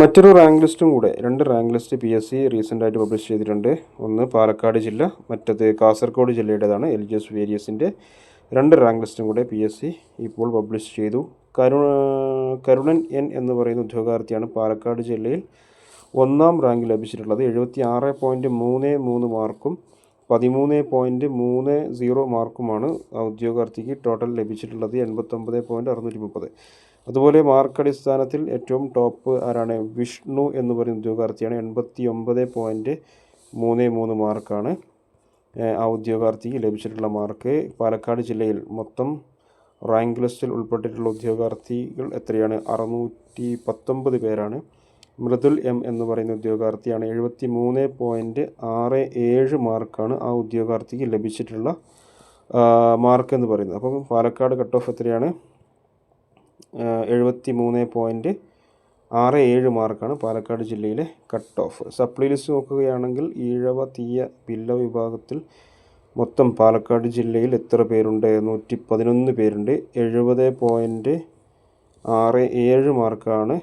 മറ്റൊരു റാങ്ക് ലിസ്റ്റും കൂടെ രണ്ട് rank list P S C റീസെന്റായിട്ട് publish ചെയ്തിട്ടുണ്ട്. ഒന്ന് പാലക്കാട് ജില്ല മറ്റത് കാസർഗോഡ് ജില്ലയുടേതാണ് എൽ ജി എസ് വേരിയസിന്റെ രണ്ട് റാങ്ക് ലിസ്റ്റും കൂടെ പി എസ് സി ഇപ്പോൾ പബ്ലിഷ് ചെയ്തു. കരു കരുണൻ എൻ എന്ന് പറയുന്ന ഉദ്യോഗാർത്ഥിയാണ് പാലക്കാട് ജില്ലയിൽ ഒന്നാം റാങ്ക് ലഭിച്ചിട്ടുള്ളത്. എഴുപത്തി ആറ് പോയിന്റ് മൂന്ന് മൂന്ന് മാർക്കും പതിമൂന്ന് പോയിന്റ് മൂന്ന് സീറോ മാർക്കുമാണ് ആ ഉദ്യോഗാർത്ഥിക്ക് ടോട്ടൽ ലഭിച്ചിട്ടുള്ളത് എൺപത്തൊമ്പത് പോയിന്റ് അറുന്നൂറ്റി മുപ്പത്. അതുപോലെ മാർക്ക് അടിസ്ഥാനത്തിൽ ഏറ്റവും ടോപ്പ് ആരാണ്? വിഷ്ണു എന്ന് പറയുന്ന ഉദ്യോഗാർത്ഥിയാണ്. എൺപത്തി ഒമ്പത് പോയിന്റ് മൂന്ന് മൂന്ന് മാർക്കാണ് ആ ഉദ്യോഗാർത്ഥിക്ക് ലഭിച്ചിട്ടുള്ള മാർക്ക്. പാലക്കാട് ജില്ലയിൽ മൊത്തം റാങ്ക് ലിസ്റ്റിൽ ഉൾപ്പെട്ടിട്ടുള്ള ഉദ്യോഗാർത്ഥികൾ എത്രയാണ്? അറുന്നൂറ്റി പത്തൊമ്പത് പേരാണ്. മൃദുൽ എം എന്ന് പറയുന്ന ഉദ്യോഗാർത്ഥിയാണ്. എഴുപത്തി മൂന്ന് പോയിന്റ് ആറ് ഏഴ് മാർക്കാണ് ആ ഉദ്യോഗാർത്ഥിക്ക് ലഭിച്ചിട്ടുള്ള മാർക്ക് എന്ന് പറയുന്നത്. അപ്പം പാലക്കാട് കട്ട് ഓഫ് എത്രയാണ്? എഴുപത്തി മൂന്ന് പോയിന്റ് ആറ് ഏഴ് മാർക്കാണ് പാലക്കാട് ജില്ലയിലെ കട്ട് ഓഫ് സപ്ലി ലിസ്റ്റ് നോക്കുകയാണെങ്കിൽ ഈഴവ തീയ പില്ല വിഭാഗത്തിൽ മൊത്തം പാലക്കാട് ജില്ലയിൽ എത്ര പേരുണ്ട്? നൂറ്റി പതിനൊന്ന് പേരുണ്ട്. എഴുപത് പോയിന്റ് ആറ് ഏഴ് മാർക്കാണ്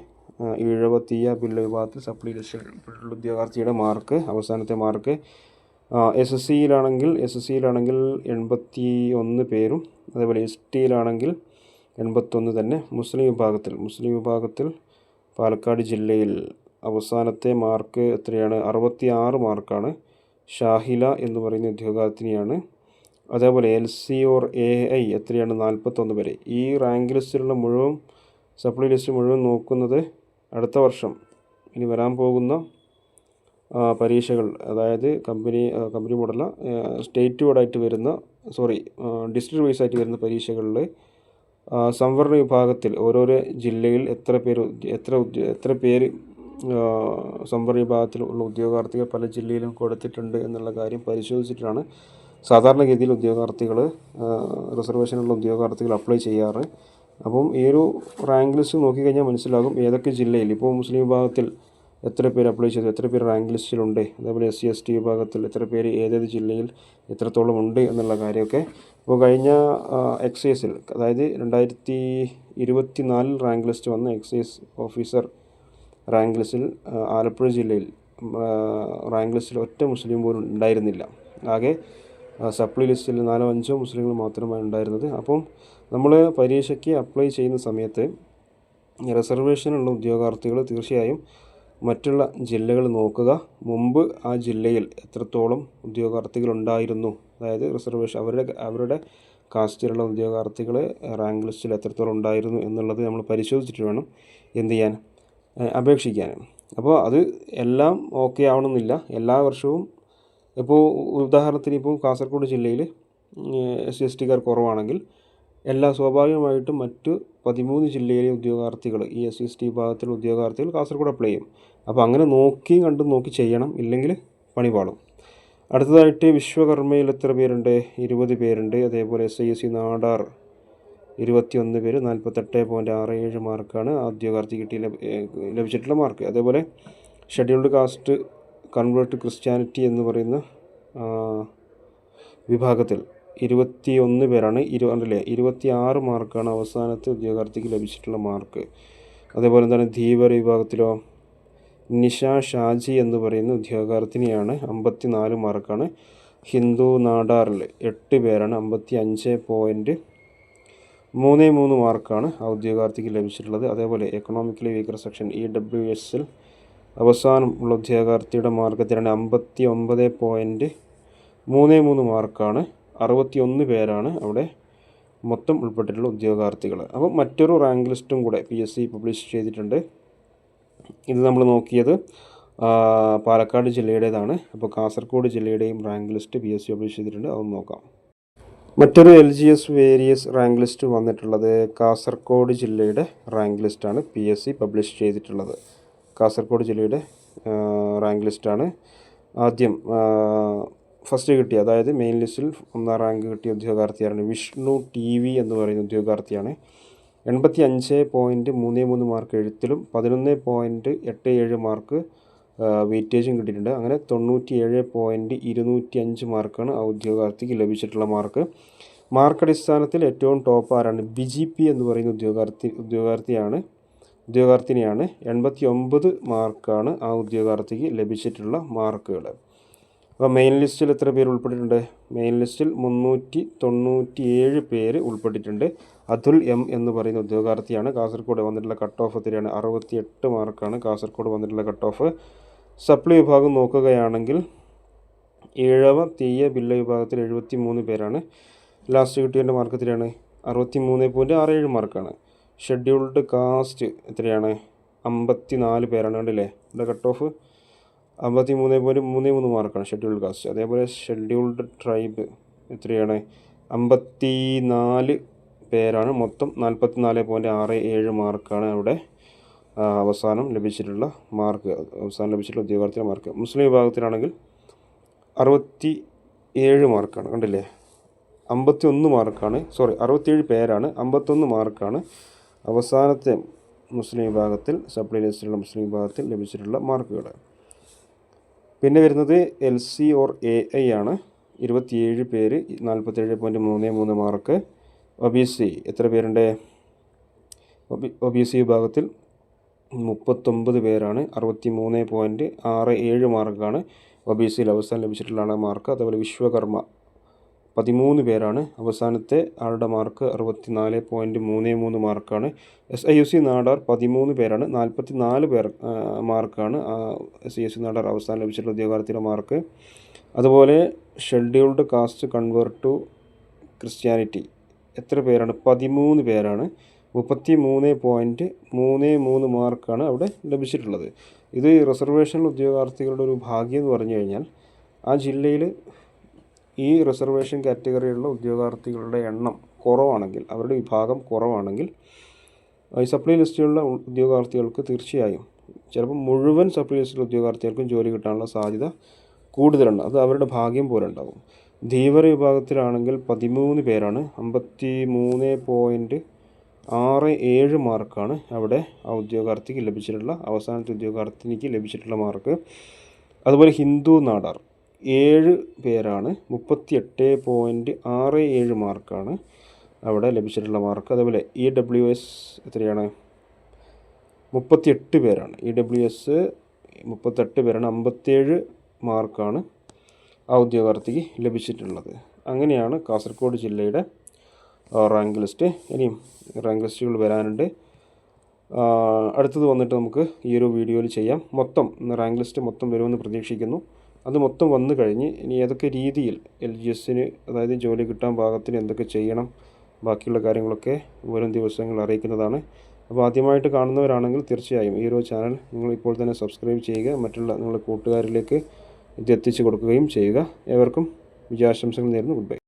ഈഴവ തീയ പില്ല വിഭാഗത്തിൽ സപ്ലി ലിസ്റ്റിലുള്ള ഉദ്യോഗാർത്ഥിയുടെ മാർക്ക് അവസാനത്തെ മാർക്ക്. എസ് എസ് സിയിലാണെങ്കിൽ എസ് എസ് സിയിലാണെങ്കിൽ എൺപത്തി ഒന്ന് പേരും അതേപോലെ എസ് ടിയിലാണെങ്കിൽ എൺപത്തൊന്ന് തന്നെ മുസ്ലിം വിഭാഗത്തിൽ. മുസ്ലിം വിഭാഗത്തിൽ പാലക്കാട് ജില്ലയിൽ അവസാനത്തെ മാർക്ക് എത്രയാണ്? അറുപത്തി ആറ് മാർക്കാണ്. ഷാഹില എന്ന് പറയുന്ന ഉദ്യോഗാർത്ഥിനിയാണ്. അതേപോലെ L C or A I എത്രയാണ്? നാൽപ്പത്തൊന്ന് വരെ. ഈ റാങ്ക് ലിസ്റ്റിലുള്ള മുഴുവൻ സപ്ലി ലിസ്റ്റ് മുഴുവൻ നോക്കുന്നത് അടുത്ത വർഷം ഇനി വരാൻ പോകുന്ന പരീക്ഷകൾ അതായത് കമ്പനി കമ്പനി മോഡല സ്റ്റേറ്റ് വൈഡായിട്ട് വരുന്ന സോറി ഡിസ്ട്രിക്ട് വൈസ് ആയിട്ട് വരുന്ന പരീക്ഷകളിൽ സംവരണ വിഭാഗത്തിൽ ഓരോരോ ജില്ലയിൽ എത്ര പേര് എത്ര എത്ര പേര് സംവരണ വിഭാഗത്തിൽ ഉള്ള ഉദ്യോഗാർത്ഥികൾ പല ജില്ലയിലും കൊടുത്തിട്ടുണ്ട് എന്നുള്ള കാര്യം പരിശോധിച്ചിട്ടാണ് സാധാരണഗതിയിൽ ഉദ്യോഗാർത്ഥികൾ റിസർവേഷനുള്ള ഉദ്യോഗാർത്ഥികൾ അപ്ലൈ ചെയ്യാറ്. അപ്പം ഈ ഒരു റാങ്ക് ലിസ്റ്റ് നോക്കിക്കഴിഞ്ഞാൽ മനസ്സിലാകും ഏതൊക്കെ ജില്ലയിൽ ഇപ്പോൾ മുസ്ലിം വിഭാഗത്തിൽ എത്ര പേര് അപ്ലൈ ചെയ്തു? എത്ര പേര് റാങ്ക് ലിസ്റ്റിലുണ്ട് അതേപോലെ എസ് സി എസ് ടി വിഭാഗത്തിൽ എത്ര പേര് ഏതേത് ജില്ലയിൽ എത്രത്തോളം ഉണ്ട് എന്നുള്ള കാര്യമൊക്കെ. ഇപ്പോൾ കഴിഞ്ഞ എക്സൈസിൽ അതായത് രണ്ടായിരത്തി ഇരുപത്തി നാലിൽ റാങ്ക് ലിസ്റ്റ് വന്ന എക്സൈസ് ഓഫീസർ റാങ്ക് ലിസ്റ്റിൽ ആലപ്പുഴ ജില്ലയിൽ റാങ്ക് ലിസ്റ്റിൽ ഒറ്റ മുസ്ലിം പോലും ഉണ്ടായിരുന്നില്ല. ആകെ സപ്ലൈ ലിസ്റ്റിൽ നാലോ അഞ്ചോ മുസ്ലിങ്ങൾ മാത്രമാണ് ഉണ്ടായിരുന്നത്. അപ്പം നമ്മൾ പരീക്ഷയ്ക്ക് അപ്ലൈ ചെയ്യുന്ന സമയത്ത് റിസർവേഷനുള്ള ഉദ്യോഗാർത്ഥികൾ തീർച്ചയായും മറ്റുള്ള ജില്ലകൾ നോക്കുക. മുമ്പ് ആ ജില്ലയിൽ എത്രത്തോളം ഉദ്യോഗാർത്ഥികൾ ഉണ്ടായിരുന്നു. അതായത് റിസർവേഷൻ അവരുടെ അവരുടെ കാസ്റ്റിലുള്ള ഉദ്യോഗാർത്ഥികൾ റാങ്ക് ലിസ്റ്റിൽ എത്രത്തോളം ഉണ്ടായിരുന്നു എന്നുള്ളത് നമ്മൾ പരിശോധിച്ചിട്ട് വേണം എന്ത് ചെയ്യാൻ അപേക്ഷിക്കാൻ. അപ്പോൾ അത് എല്ലാം ഓക്കെ ആവണമെന്നില്ല. എല്ലാ വർഷവും ഇപ്പോൾ ഉദാഹരണത്തിന് ഇപ്പോൾ കാസർഗോഡ് ജില്ലയിൽ എസ് സി എസ് ടിക്കാർ കുറവാണെങ്കിൽ എല്ലാ സ്വാഭാവികമായിട്ടും മറ്റ് പതിമൂന്ന് ജില്ലയിലെ ഉദ്യോഗാർത്ഥികൾ ഈ എസ് എസ് ടി വിഭാഗത്തിലെ ഉദ്യോഗാർത്ഥികൾ കാസർഗോഡ് അപ്ലൈ ചെയ്യും. അപ്പോൾ അങ്ങനെ നോക്കിയും കണ്ടും നോക്കി ചെയ്യണം. ഇല്ലെങ്കിൽ പണി പാളും. അടുത്തതായിട്ട് വിശ്വകർമ്മയിൽ എത്ര പേരുണ്ട്? ഇരുപത് പേരുണ്ട്. അതേപോലെ S I S C Nadar ഇരുപത്തിയൊന്ന് പേര്. നാൽപ്പത്തെട്ട് പോയിന്റ് ആറ് ഏഴ് മാർക്കാണ് ആദ്യകാർത്തി കിട്ടി ലഭിച്ചിട്ടുള്ള മാർക്ക്. അതേപോലെ ഷെഡ്യൂൾഡ് കാസ്റ്റ് കൺവേർട്ട് ക്രിസ്ത്യാനിറ്റി എന്ന് പറയുന്ന വിഭാഗത്തിൽ ഇരുപത്തി ഒന്ന് പേരാണ് ഇരു അല്ലേ? ഇരുപത്തി ആറ് മാർക്കാണ് അവസാനത്തെ ഉദ്യോഗാർത്ഥിക്ക് ലഭിച്ചിട്ടുള്ള മാർക്ക്. അതേപോലെ എന്താണ്? ധീവര വിഭാഗത്തിലോ നിഷ ഷാജി എന്ന് പറയുന്ന ഉദ്യോഗാർത്ഥിനിയാണ്. അമ്പത്തി നാല് മാർക്കാണ്. ഹിന്ദു നാടാറിൽ എട്ട് പേരാണ്. അമ്പത്തി അഞ്ച് പോയിന്റ് മൂന്ന് മൂന്ന് മാർക്കാണ് ആ ഉദ്യോഗാർത്ഥിക്ക് ലഭിച്ചിട്ടുള്ളത്. അതേപോലെ economically weaker section E W എസിൽ അവസാനം ഉള്ള ഉദ്യോഗാർത്ഥിയുടെ മാർക്കത്തിലാണ് അമ്പത്തി ഒമ്പത് പോയിന്റ് മൂന്ന് മൂന്ന് മാർക്കാണ്. അറുപത്തി ഒന്ന് പേരാണ് അവിടെ മൊത്തം ഉൾപ്പെട്ടിട്ടുള്ള ഉദ്യോഗാർത്ഥികൾ അപ്പം മറ്റൊരു റാങ്ക് ലിസ്റ്റും കൂടെ പി എസ് സി പബ്ലിഷ് ചെയ്തിട്ടുണ്ട്. ഇത് നമ്മൾ നോക്കിയത് പാലക്കാട് ജില്ലയുടേതാണ്. അപ്പോൾ Kasaragod ജില്ലയുടെയും rank list P S C publish ചെയ്തിട്ടുണ്ട്. അതൊന്ന് നോക്കാം. മറ്റൊരു L G S various rank list വന്നിട്ടുള്ളത് കാസർഗോഡ് ജില്ലയുടെ റാങ്ക് ലിസ്റ്റാണ് പി എസ് സി പബ്ലിഷ് ചെയ്തിട്ടുള്ളത്. കാസർഗോഡ് ജില്ലയുടെ റാങ്ക് ലിസ്റ്റാണ് ആദ്യം ഫസ്റ്റ് കിട്ടിയ അതായത് മെയിൻ ലിസ്റ്റിൽ ഒന്നാം റാങ്ക് കിട്ടിയ ഉദ്യോഗാർത്ഥിയാണ് വിഷ്ണു ടി വി എന്ന് പറയുന്ന ഉദ്യോഗാർത്ഥിയാണ് എൺപത്തി അഞ്ച് പോയിന്റ് മൂന്ന് മൂന്ന് മാർക്ക് എഴുത്തിലും പതിനൊന്ന് പോയിന്റ് എട്ട് ഏഴ് മാർക്ക് വെയിറ്റേജും കിട്ടിയിട്ടുണ്ട്. അങ്ങനെ തൊണ്ണൂറ്റി ഏഴ് പോയിന്റ് ഇരുന്നൂറ്റി അഞ്ച് മാർക്കാണ് ഔദ്യോഗാർത്ഥിക്ക് ലഭിച്ചിട്ടുള്ള മാർക്ക്. മാർക്ക് അടിസ്ഥാനത്തിൽ ഏറ്റവും ടോപ്പ് ആരാണ്? ബി ജി പി എന്ന് പറയുന്ന ഉദ്യോഗാർത്ഥി ഉദ്യോഗാർത്ഥിയാണ് ഉദ്യോഗാർത്ഥിനിയാണ്. എൺപത്തി ഒമ്പത് മാർക്കാണ് ആ ഉദ്യോഗാർത്ഥിക്ക് ലഭിച്ചിട്ടുള്ള മാർക്കുകൾ അപ്പോൾ മെയിൻ ലിസ്റ്റിൽ എത്ര പേര് ഉൾപ്പെട്ടിട്ടുണ്ട്? മെയിൻ ലിസ്റ്റിൽ മുന്നൂറ്റി തൊണ്ണൂറ്റി ഏഴ് പേര് ഉൾപ്പെട്ടിട്ടുണ്ട്. അതുൽ എം എന്ന് പറയുന്ന ഉദ്യോഗാർത്ഥിയാണ്. കാസർഗോഡ് വന്നിട്ടുള്ള കട്ട് ഓഫ് എത്രയാണ് അറുപത്തി എട്ട് മാർക്കാണ് കാസർഗോഡ് വന്നിട്ടുള്ള കട്ട് ഓഫ് സപ്ലി വിഭാഗം നോക്കുകയാണെങ്കിൽ ഏഴവ തീയ ബില്ല വിഭാഗത്തിൽ എഴുപത്തി മൂന്ന് പേരാണ്. ലാസ്റ്റ് കിട്ടിയതിന്റെ മാർക്ക് എത്രയാണ്? അറുപത്തി മൂന്ന് പോയിന്റ് ആറ് ഏഴ് മാർക്കാണ് ഷെഡ്യൂൾഡ് കാസ്റ്റ് എത്രയാണ്? അമ്പത്തി നാല് പേരാണ് കണ്ടില്ലേ? ഇവിടെ കട്ട് ഓഫ് അമ്പത്തി മൂന്ന് പോയിന്റ് മൂന്ന് മൂന്ന് മാർക്കാണ് ഷെഡ്യൂൾഡ് കാസ്റ്റ് അതേപോലെ ഷെഡ്യൂൾഡ് ട്രൈബ് എത്രയാണ്? അമ്പത്തി നാല് പേരാണ്. മൊത്തം നാൽപ്പത്തി നാല് പോയിന്റ് ആറ് ഏഴ് മാർക്കാണ് അവിടെ അവസാനം ലഭിച്ചിട്ടുള്ള മാർക്ക്. അവസാനം ലഭിച്ചിട്ടുള്ള ഉദ്യോഗാർത്ഥിയുടെ മാർക്ക്. മുസ്ലിം വിഭാഗത്തിലാണെങ്കിൽ അറുപത്തി ഏഴ് മാർക്കാണ്. കണ്ടില്ലേ? അമ്പത്തി ഒന്ന് മാർക്കാണ്. സോറി അറുപത്തിയേഴ് പേരാണ്. അമ്പത്തൊന്ന് മാർക്കാണ് അവസാനത്തെ മുസ്ലിം വിഭാഗത്തിൽ സപ്ലൈ ലിസ്റ്റിലുള്ള മുസ്ലിം വിഭാഗത്തിൽ ലഭിച്ചിട്ടുള്ള മാർക്കുകൾ പിന്നെ വരുന്നത് L C or A I ആണ്. ഇരുപത്തിയേഴ് പേര് നാൽപ്പത്തേഴ് പോയിന്റ് മൂന്ന് മൂന്ന് മാർക്ക് ഒ ബി സി എത്ര പേരുണ്ട്? ഒ ബി സി വിഭാഗത്തിൽ മുപ്പത്തൊമ്പത് പേരാണ്. അറുപത്തി മൂന്ന് പോയിന്റ് ആറ് ഏഴ് മാർക്കാണ് ഒ ബി സിയിൽ അവസാനം ലഭിച്ചിട്ടുള്ള മാർക്ക് അതുപോലെ വിശ്വകർമ്മ പതിമൂന്ന് പേരാണ്. അവസാനത്തെ ആളുടെ മാർക്ക് അറുപത്തി നാല് പോയിന്റ് മൂന്ന് മൂന്ന് മാർക്കാണ് S I U C Nadar പതിമൂന്ന് പേരാണ്. നാൽപ്പത്തി നാല് പേർ മാർക്കാണ് S I U C Nadar അവസാനം ലഭിച്ചിട്ടുള്ള ഉദ്യോഗാർത്ഥിയുടെ മാർക്ക് അതുപോലെ scheduled caste converted to Christianity എത്ര പേരാണ്? പതിമൂന്ന് പേരാണ്. മുപ്പത്തി മൂന്ന് പോയിന്റ് മൂന്ന് മൂന്ന് മാർക്കാണ് അവിടെ ലഭിച്ചിട്ടുള്ളത്. ഇത് റിസർവേഷൻ ഉദ്യോഗാർത്ഥികളുടെ ഒരു ഭാഗ്യം എന്ന് പറഞ്ഞു കഴിഞ്ഞാൽ ആ ജില്ലയിൽ ഈ റിസർവേഷൻ കാറ്റഗറിയിലുള്ള ഉദ്യോഗാർത്ഥികളുടെ എണ്ണം കുറവാണെങ്കിൽ അവരുടെ വിഭാഗം കുറവാണെങ്കിൽ ഈ സപ്ലൈ ലിസ്റ്റിലുള്ള ഉദ്യോഗാർത്ഥികൾക്ക് തീർച്ചയായും ചിലപ്പോൾ മുഴുവൻ സപ്ലൈ ലിസ്റ്റിലുള്ള ഉദ്യോഗാർത്ഥികൾക്കും ജോലി കിട്ടാനുള്ള സാധ്യത കൂടുതലുണ്ട്. അത് അവരുടെ ഭാഗ്യം പോലെ ഉണ്ടാകും ധീവര വിഭാഗത്തിലാണെങ്കിൽ പതിമൂന്ന് പേരാണ്. അമ്പത്തി മൂന്ന് പോയിന്റ് ആറ് ഏഴ് മാർക്കാണ് അവിടെ ആ ഉദ്യോഗാർത്ഥിക്ക് ലഭിച്ചിട്ടുള്ള അവസാനത്തെ ഉദ്യോഗാർത്ഥിനിക്ക് ലഭിച്ചിട്ടുള്ള മാർക്ക്. അതുപോലെ ഹിന്ദു നാടാർ. ഏഴ് പേരാണ്. മുപ്പത്തിയെട്ട് പോയിന്റ് ആറ് ഏഴ് മാർക്കാണ് അവിടെ ലഭിച്ചിട്ടുള്ള മാർക്ക്. അതേപോലെ ഇ ഡബ്ല്യു എസ് എത്രയാണ്? മുപ്പത്തിയെട്ട് പേരാണ്. ഇ ഡബ്ല്യു എസ് മുപ്പത്തെട്ട് പേരാണ്. അമ്പത്തേഴ് മാർക്കാണ് ആ ഉദ്യോഗാർത്ഥിക്ക് ലഭിച്ചിട്ടുള്ളത്. അങ്ങനെയാണ് കാസർഗോഡ് ജില്ലയുടെ റാങ്ക് ലിസ്റ്റ്. ഇനിയും റാങ്ക് ലിസ്റ്റുകൾ വരാനുണ്ട്. അടുത്തത് വന്നിട്ട് നമുക്ക് ഈ ഒരു വീഡിയോയിൽ ചെയ്യാം. മൊത്തം റാങ്ക് ലിസ്റ്റ് മൊത്തം വരുമെന്ന് പ്രതീക്ഷിക്കുന്നു. അത് മൊത്തം വന്നു കഴിഞ്ഞ് ഇനി ഏതൊക്കെ രീതിയിൽ എൽ ജി എസിന് അതായത് ജോലി കിട്ടാൻ പാകത്തിന് എന്തൊക്കെ ചെയ്യണം ബാക്കിയുള്ള കാര്യങ്ങളൊക്കെ വരും ദിവസങ്ങൾ അറിയിക്കുന്നതാണ്. അപ്പോൾ ആദ്യമായിട്ട് കാണുന്നവരാണെങ്കിൽ തീർച്ചയായും ഈ ഒരു ചാനൽ നിങ്ങൾ ഇപ്പോൾ തന്നെ സബ്സ്ക്രൈബ് ചെയ്യുക മറ്റുള്ള നിങ്ങളുടെ കൂട്ടുകാരിലേക്ക് ഇത് എത്തിച്ചു കൊടുക്കുകയും ചെയ്യുക. ഏവർക്കും വിജയാശംസകൾ നേരുന്നു. Good bye.